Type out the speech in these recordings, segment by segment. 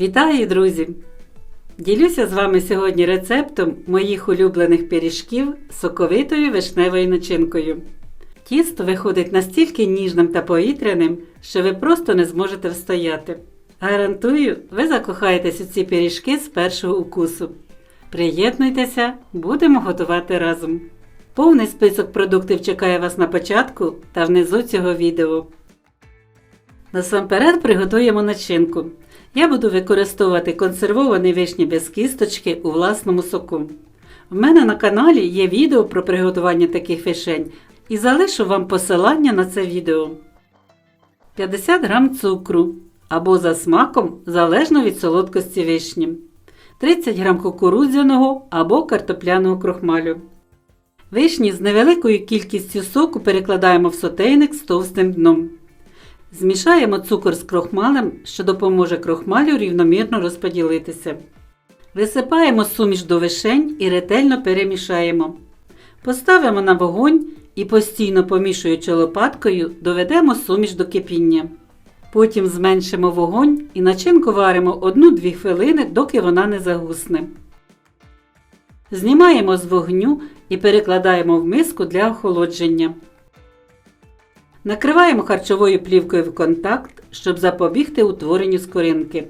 Вітаю, друзі! Ділюся з вами сьогодні рецептом моїх улюблених пиріжків з соковитою вишневою начинкою. Тісто виходить настільки ніжним та повітряним, що ви просто не зможете встояти. Гарантую, ви закохаєтесь у ці пиріжки з першого укусу. Приєднуйтеся, будемо готувати разом. Повний список продуктів чекає вас на початку та внизу цього відео. Насамперед приготуємо начинку. Я буду використовувати консервовані вишні без кісточки у власному соку. В мене на каналі є відео про приготування таких вишень і залишу вам посилання на це відео. 50 г цукру або за смаком залежно від солодкості вишні. 30 г кукурудзяного або картопляного крохмалю. Вишні з невеликою кількістю соку перекладаємо в сотейник з товстим дном. Змішаємо цукор з крохмалем, що допоможе крохмалю рівномірно розподілитися. Висипаємо суміш до вишень і ретельно перемішаємо. Поставимо на вогонь і постійно помішуючи лопаткою, доведемо суміш до кипіння. Потім зменшимо вогонь і начинку варимо 1-2 хвилини, доки вона не загусне. Знімаємо з вогню і перекладаємо в миску для охолодження. Накриваємо харчовою плівкою в контакт, щоб запобігти утворенню скоринки.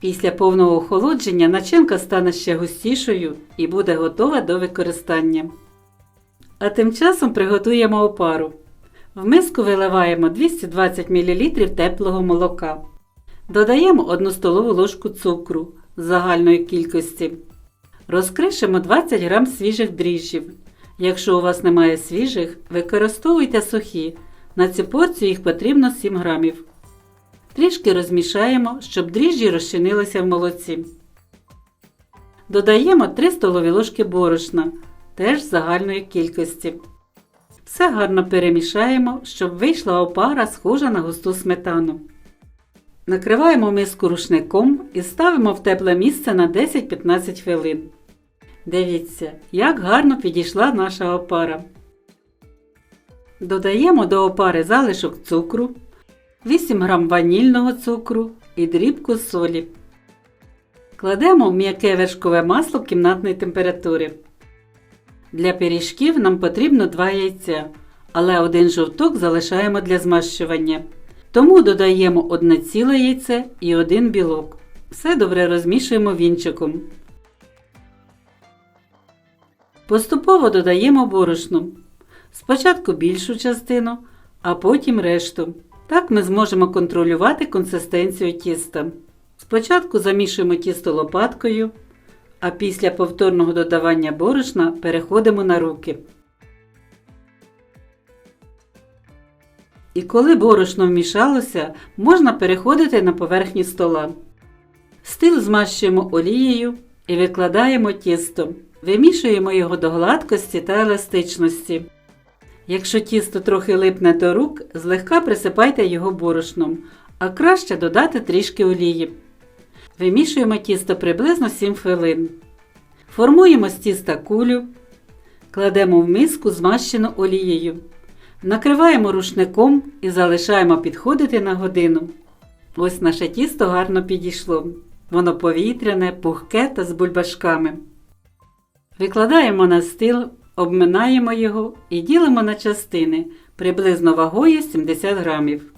Після повного охолодження начинка стане ще густішою і буде готова до використання. А тим часом приготуємо опару. В миску виливаємо 220 мл теплого молока. Додаємо 1 столову ложку цукру загальної кількості. Розкришимо 20 г свіжих дріжджів. Якщо у вас немає свіжих, використовуйте сухі. На цю порцію їх потрібно 7 грамів. Трішки розмішаємо, щоб дріжджі розчинилися в молоці. Додаємо 3 столові ложки борошна, теж загальної кількості. Все гарно перемішаємо, щоб вийшла опара схожа на густу сметану. Накриваємо миску рушником і ставимо в тепле місце на 10-15 хвилин. Дивіться, як гарно підійшла наша опара. Додаємо до опари залишок цукру, 8 г ванільного цукру і дрібку солі. Кладемо в м'яке вершкове масло кімнатної температури. Для пиріжків нам потрібно 2 яйця, але один жовток залишаємо для змащування. Тому додаємо одне ціле яйце і один білок. Все добре розмішуємо вінчиком. Поступово додаємо борошно. Спочатку більшу частину, а потім решту. Так ми зможемо контролювати консистенцію тіста. Спочатку замішуємо тісто лопаткою, а після повторного додавання борошна переходимо на руки. І коли борошно вмішалося, можна переходити на поверхні стола. Стил змащуємо олією і викладаємо тісто. Вимішуємо його до гладкості та еластичності. Якщо тісто трохи липне до рук, злегка присипайте його борошном, а краще додати трішки олії. Вимішуємо тісто приблизно 7 хвилин. Формуємо з тіста кулю, кладемо в миску змащену олією. Накриваємо рушником і залишаємо підходити на годину. Ось наше тісто гарно підійшло. Воно повітряне, пухке та з бульбашками. Викладаємо на стіл, обминаємо його і ділимо на частини приблизно вагою 70 грамів.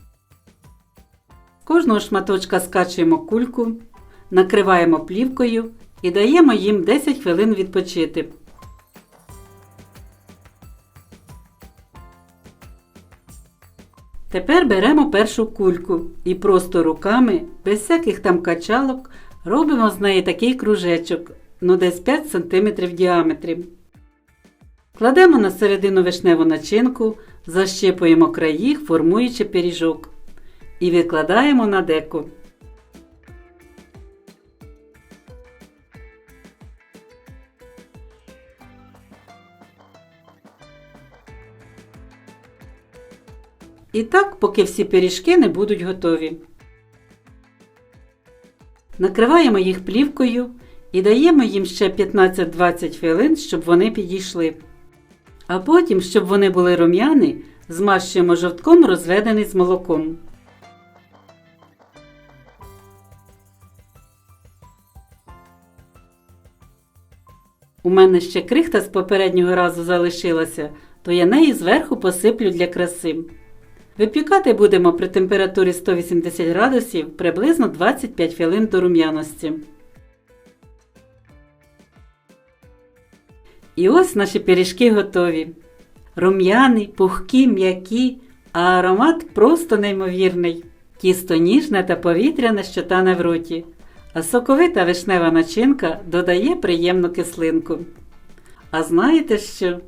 Кожного шматочка скачуємо кульку, накриваємо плівкою і даємо їм 10 хвилин відпочити. Тепер беремо першу кульку і просто руками, без всяких там качалок, робимо з неї такий кружечок, ну десь 5 см в діаметрі. Кладемо на середину вишневу начинку, защипуємо краї, формуючи пиріжок. І викладаємо на деко. І так, поки всі пиріжки не будуть готові. Накриваємо їх плівкою і даємо їм ще 15-20 хвилин, щоб вони підійшли. А потім, щоб вони були рум'яні, змащуємо жовтком розведений з молоком. У мене ще крихта з попереднього разу залишилася, то я неї зверху посиплю для краси. Випікати будемо при температурі 180 градусів приблизно 25 хвилин до рум'яності. І ось наші пиріжки готові. Рум'яні, пухкі, м'які, а аромат просто неймовірний. Тісто ніжне та повітряне, що тане в роті, а соковита вишнева начинка додає приємну кислинку. А знаєте що?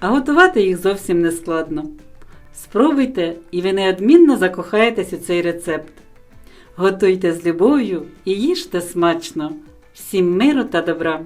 А готувати їх зовсім не складно. Спробуйте, і ви неодмінно закохаєтесь у цей рецепт. Готуйте з любов'ю і їжте смачно. Всім миру та добра!